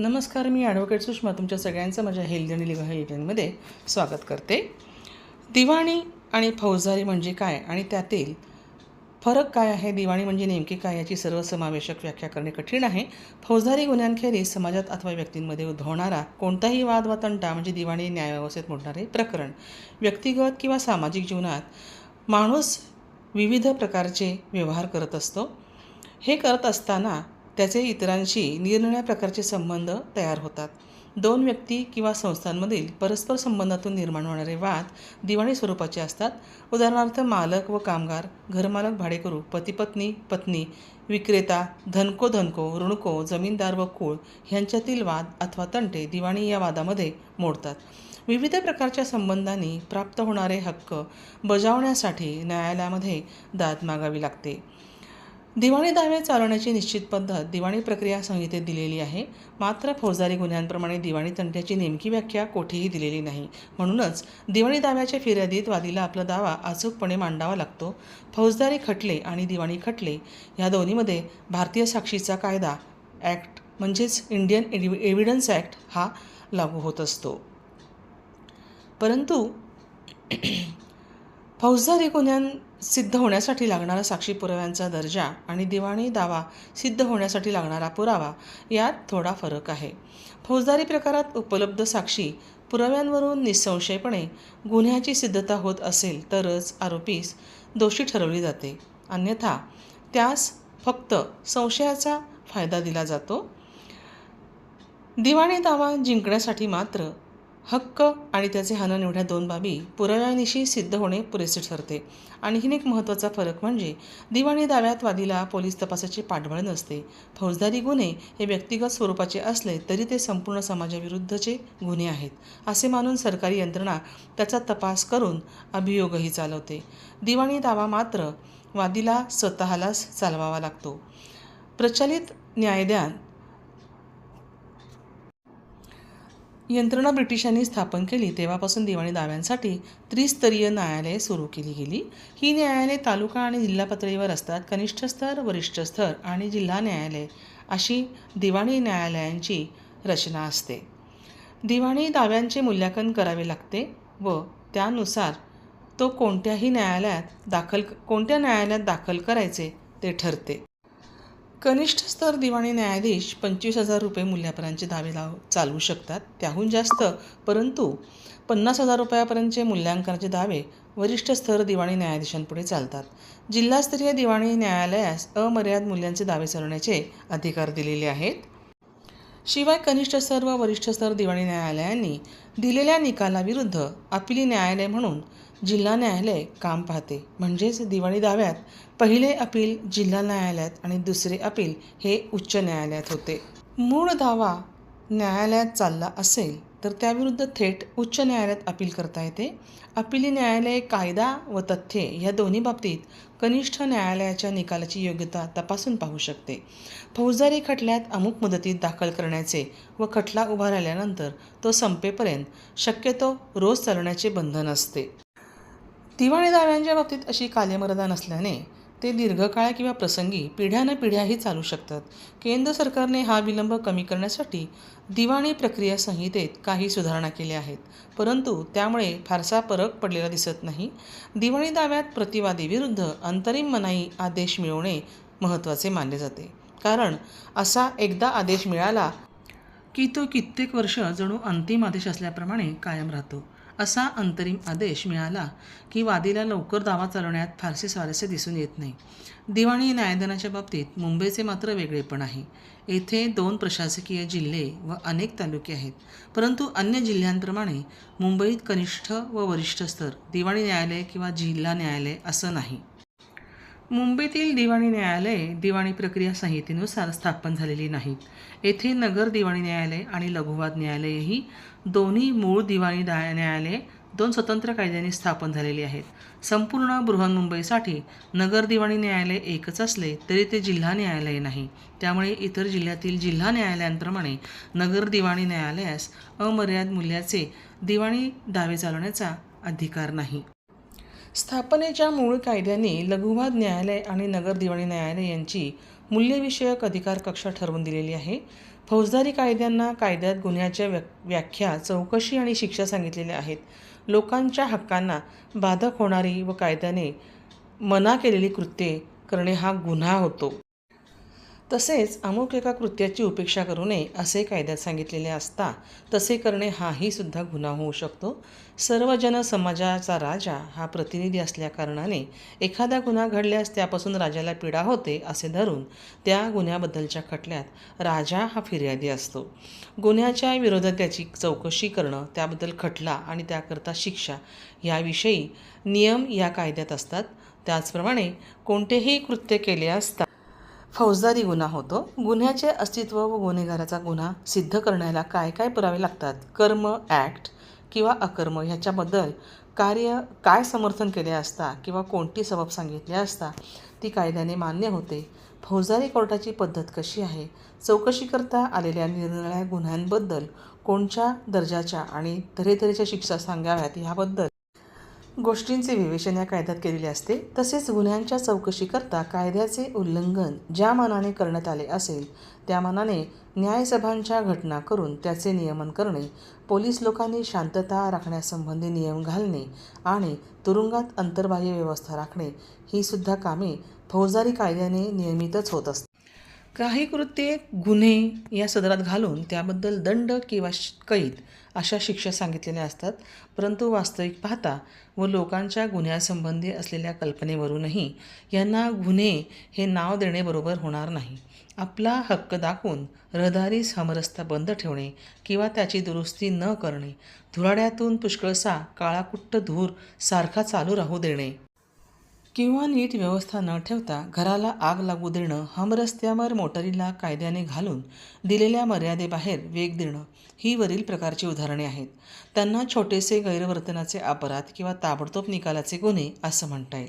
नमस्कार मी ॲडव्होकेट सुषमा तुमच्या सगळ्यांचं माझ्या हेल्दी आणि लिव्ह हेल्थमध्ये स्वागत करते. दिवाणी आणि फौजदारी म्हणजे काय आणि त्यातील फरक काय आहे? दिवाणी म्हणजे नेमकी काय याची सर्वसमावेशक व्याख्या करणे कठीण आहे. फौजदारी गुन्ह्यांखेरीज समाजात अथवा व्यक्तींमध्ये उद्भवणारा कोणताही वाद वा तंटा म्हणजे दिवाणी न्यायव्यवस्थेत मोडणारे प्रकरण. व्यक्तिगत किंवा सामाजिक जीवनात माणूस विविध प्रकारचे व्यवहार करत असतो. हे करत असताना त्याचे इतरांशी निरनिराळ्या प्रकारचे संबंध तयार होतात. दोन व्यक्ती किंवा संस्थांमधील परस्पर संबंधातून निर्माण होणारे वाद दिवाणी स्वरूपाचे असतात. उदाहरणार्थ मालक व कामगार घरमालक भाडेकरू पतीपत्नी पत्नी विक्रेता धनको धनको ऋणको जमीनदार व कुळ ह्यांच्यातील वाद अथवा तंटे दिवाणी या वादामध्ये मोडतात. विविध प्रकारच्या संबंधांनी प्राप्त होणारे हक्क बजावण्यासाठी न्यायालयामध्ये दाद मागावी लागते. दिवाणी दावे चालवण्याची निश्चित पद्धत दिवाणी प्रक्रिया संहितेत दिलेली आहे. मात्र फौजदारी गुन्ह्यांप्रमाणे दिवाणी तंट्याची नेमकी व्याख्या कोठेही दिलेली नाही. म्हणूनच दिवाणी दाव्याच्या फिर्यादीत वादीला आपला दावा अचूकपणे मांडावा लागतो. फौजदारी खटले आणि दिवाणी खटले या दोन्हीमध्ये भारतीय साक्षीचा कायदा ॲक्ट म्हणजेच इंडियन एडि एव्हिडन्स ॲक्ट हा लागू होत असतो. परंतु फौजदारी गुन्ह्यां सिद्ध होण्यासाठी लागणारा साक्षी पुराव्यांचा दर्जा आणि दिवाणी दावा सिद्ध होण्यासाठी लागणारा पुरावा यात थोडा फरक आहे. फौजदारी प्रकारात उपलब्ध साक्षी पुराव्यांवरून निसंशयपणे गुन्ह्याची सिद्धता होत असेल तरच आरोपीस दोषी ठरवली जाते. अन्यथा त्यास फक्त संशयाचा फायदा दिला जातो. दिवाणी दावा जिंकण्यासाठी मात्र हक्क आणि त्याचे हनन एवढ्या दोन बाबी पुराव्यानिशी सिद्ध होणे पुरेसे ठरते. आणखीन एक महत्त्वाचा फरक म्हणजे दिवाणी दाव्यात वादीला पोलीस तपासाची पाठबळ नसते. फौजदारी गुन्हे हे व्यक्तिगत स्वरूपाचे असले तरी ते संपूर्ण समाजाविरुद्धचे गुन्हे आहेत असे मानून सरकारी यंत्रणा त्याचा तपास करून अभियोगही चालवते. दिवाणी दावा मात्र वादीला स्वतःलाच चालवावा लागतो. प्रचलित न्यायदान यंत्रणा ब्रिटिशांनी स्थापन केली. तेव्हापासून दिवाणी दाव्यांसाठी त्रिस्तरीय न्यायालये सुरू केली गेली. ही न्यायालये तालुका आणि जिल्हा पातळीवर असतात. कनिष्ठ स्तर वरिष्ठ स्तर आणि जिल्हा न्यायालय अशी दिवाणी न्यायालयांची रचना असते. दिवाणी दाव्यांचे मूल्यांकन करावे लागते व त्यानुसार तो कोणत्याही न्यायालयात दाखल कोणत्या न्यायालयात दाखल करायचे ते ठरते. कनिष्ठ स्तर दिवाणी न्यायाधीश पंचवीस हजार रुपये मूल्यापर्यंतचे दावे लाव चालवू शकतात. त्याहून जास्त परंतु पन्नास हजार रुपयापर्यंतचे मूल्यांकनाचे दावे वरिष्ठ स्तर दिवाणी न्यायाधीशांपुढे चालतात. जिल्हास्तरीय दिवाणी न्यायालयास अमर्याद मूल्यांचे दावे चालवण्याचे अधिकार दिलेले आहेत. शिवाय कनिष्ठ स्तर व वरिष्ठ स्तर दिवाणी न्यायालयांनी दिलेल्या निकालाविरुद्ध अपिली न्यायालय म्हणून जिल्हा न्यायालय काम पाहते. म्हणजेच दिवाणी दाव्यात पहिले अपील जिल्हा न्यायालयात आणि दुसरे अपील हे उच्च न्यायालयात होते. मूळ दावा न्यायालयात चालला असेल तर त्याविरुद्ध थेट उच्च न्यायालयात अपील करता येते. अपिली न्यायालय कायदा व तथ्ये या दोन्ही बाबतीत कनिष्ठ न्यायालयाच्या निकालाची योग्यता तपासून पाहू शकते. फौजदारी खटल्यात अमुक मुदतीत दाखल करण्याचे व खटला उभा राहिल्यानंतर तो संपेपर्यंत शक्यतो रोज चालवण्याचे बंधन असते. दिवाणी दाव्यांच्या बाबतीत अशी कालमर्यादा नसल्याने ते दीर्घकाळ किंवा प्रसंगी पिढ्यानं पिढ्याही चालू शकतात. केंद्र सरकारने हा विलंब कमी करण्यासाठी दिवाणी प्रक्रिया संहितेत काही सुधारणा केल्या आहेत. परंतु त्यामुळे फारसा फरक पडलेला दिसत नाही. दिवाणी दाव्यात प्रतिवादीविरुद्ध अंतरिम मनाई आदेश मिळवणे महत्त्वाचे मानले जाते. कारण असा एकदा आदेश मिळाला की तो कित्येक वर्ष जणू अंतिम आदेश असल्याप्रमाणे कायम राहतो. असा अंतरिम आदेश मिळाला की वादीला लवकर दावा चालवण्यात फारसे स्वारस्य दिसून येत नाही. दिवाणी न्यायदानाच्या बाबतीत मुंबईचे मात्र वेगळेपण आहे. येथे दोन प्रशासकीय जिल्हे व अनेक तालुके आहेत. परंतु अन्य जिल्ह्यांप्रमाणे मुंबईत कनिष्ठ व वरिष्ठ स्तर दिवाणी न्यायालय किंवा जिल्हा न्यायालय असं नाही. मुंबईतील दिवाणी न्यायालये दिवाणी प्रक्रिया संहितेनुसार स्थापन झालेली नाहीत येथे नगर दिवाणी न्यायालय आणि लघुवाद न्यायालयेही दोन्ही मूळ दिवाणी दा न्यायालये दोन स्वतंत्र कायद्यांनी स्थापन झालेली आहेत. संपूर्ण बृहन्मुंबईसाठी नगर दिवाणी न्यायालय एकच असले तरी ते जिल्हा न्यायालय नाही. त्यामुळे इतर जिल्ह्यातील जिल्हा न्यायालयांप्रमाणे नगर दिवाणी न्यायालयास अमर्याद मूल्याचे दिवाणी दावे चालवण्याचा अधिकार नाही. स्थापनेच्या मूळ कायद्यांनी लघुवाद न्यायालय आणि नगर दिवाणी न्यायालय यांची मूल्यविषयक अधिकार कक्षा ठरवून दिलेली आहे. फौजदारी कायद्यांना कायद्यात गुन्ह्याच्या व्या व्याख्या चौकशी आणि शिक्षा सांगितलेल्या आहेत. लोकांच्या हक्कांना बाधक होणारी व कायद्याने मना केलेली कृत्ये करणे हा गुन्हा होतो. तसेच अमुक एका कृत्याची उपेक्षा करू नये असे कायद्यात सांगितलेले असता तसे करणे हाही सुद्धा गुन्हा होऊ शकतो. सर्वजन समाजाचा राजा हा प्रतिनिधी असल्याकारणाने एखादा गुन्हा घडल्यास त्यापासून राजाला पीडा होते असे धरून त्या गुन्ह्याबद्दलच्या खटल्यात राजा हा फिर्यादी असतो. गुन्ह्याच्या विरोधात त्याची चौकशी करणं त्याबद्दल खटला आणि त्याकरता शिक्षा याविषयी नियम या कायद्यात असतात. त्याचप्रमाणे कोणतेही कृत्य केले असता फौजदारी गुन्हा होतो. गुन्ह्याचे अस्तित्व व गुन्हेगाराचा गुन्हा सिद्ध करण्याला काय काय पुरावे लागतात? कर्म ॲक्ट किंवा अकर्म ह्याच्याबद्दल कार्य काय समर्थन केले असता किंवा कोणती सबब सांगितली असता ती कायद्याने मान्य होते. फौजदारी कोर्टाची पद्धत कशी आहे? चौकशीकरता आलेल्या निरनिराळ्या गुन्ह्यांबद्दल कोणत्या दर्जाच्या आणि तऱ्हेतऱ्हेच्या शिक्षा सांगाव्यात ह्याबद्दल गोष्टींचे विवेचन या कायद्यात केलेले असते तसेच गुन्ह्यांच्या चौकशीकरता कायद्याचे उल्लंघन ज्या मानाने करण्यात आले असेल त्या मानाने न्यायसभांच्या घटना करून त्याचे नियमन करणे पोलीस लोकांनी शांतता राखण्यासंबंधी नियम घालणे आणि तुरुंगात अंतर्बाह्य व्यवस्था राखणे ही सुद्धा कामे फौजदारी कायद्याने नियमितच होत असतात. काही कृत्ये गुन्हे या सदरात घालून त्याबद्दल दंड किंवा कैद अशा शिक्षा सांगितलेल्या असतात. परंतु वास्तविक पाहता व लोकांच्या गुन्ह्यासंबंधी असलेल्या कल्पनेवरूनही यांना गुन्हे हे नाव देणे बरोबर होणार नाही. आपला हक्क दाखवून रहदारीस समरस्ता बंद ठेवणे किंवा त्याची दुरुस्ती न करणे धुराड्यातून पुष्कळसा काळाकुट्ट धूर सारखा चालू राहू देणे. किंवा नीट व्यवस्था न ठेवता घराला आग लागू देणं हमरस्त्यावर मोटारीला कायद्याने घालून दिलेल्या मर्यादेबाहेर वेग देणं ही वरील प्रकारची उदाहरणे आहेत. त्यांना छोटेसे गैरवर्तनाचे अपराध किंवा ताबडतोब निकालाचे गुन्हे असं म्हणता येईल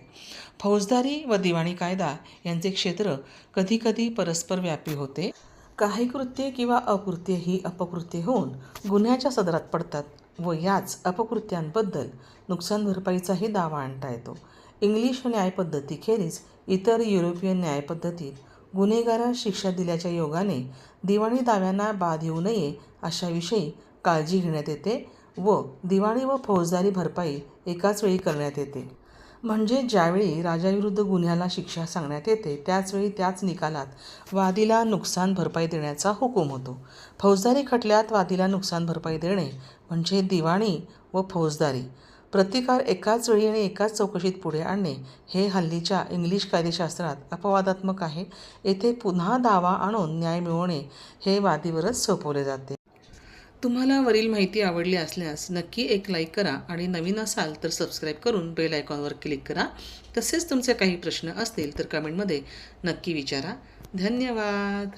फौजदारी व दिवाणी कायदा यांचे क्षेत्र कधीकधी परस्पर व्यापी होते. काही कृत्ये किंवा अकृत्ये ही अपकृत्ये होऊन गुन्ह्याच्या सदरात पडतात व याच अपकृत्यांबद्दल नुकसान भरपाईचाही दावा आणता येतो. इंग्लिश न्यायपद्धतीखेरीज इतर युरोपियन न्यायपद्धतीत गुन्हेगारास शिक्षा दिल्याच्या योगाने दिवाणी दाव्यांना बाद येऊ नये अशाविषयी काळजी घेण्यात येते व दिवाणी व फौजदारी भरपाई एकाच वेळी करण्यात येते. म्हणजे ज्यावेळी राजाविरुद्ध गुन्ह्याला शिक्षा सांगण्यात येते त्याचवेळी त्याच निकालात वादीला नुकसान भरपाई देण्याचा हुकूम होतो. फौजदारी खटल्यात वादीला नुकसान भरपाई देणे म्हणजे दिवाणी व फौजदारी. प्रतिकार एकाच वेळी आणि एकाच चौकशीत पुढे आणणे हे हल्लीच्या इंग्लिश कायदेशास्त्रात अपवादात्मक आहे. येथे पुन्हा दावा आणून न्याय मिळवणे हे वादीवरच सोपवले जाते. तुम्हाला वरील माहिती आवडली असल्यास नक्की एक लाईक करा आणि नवीन असाल तर सबस्क्राईब करून बेल आयकॉनवर क्लिक करा. तसेच तुमचे काही प्रश्न असतील तर कमेंटमध्ये नक्की विचारा. धन्यवाद.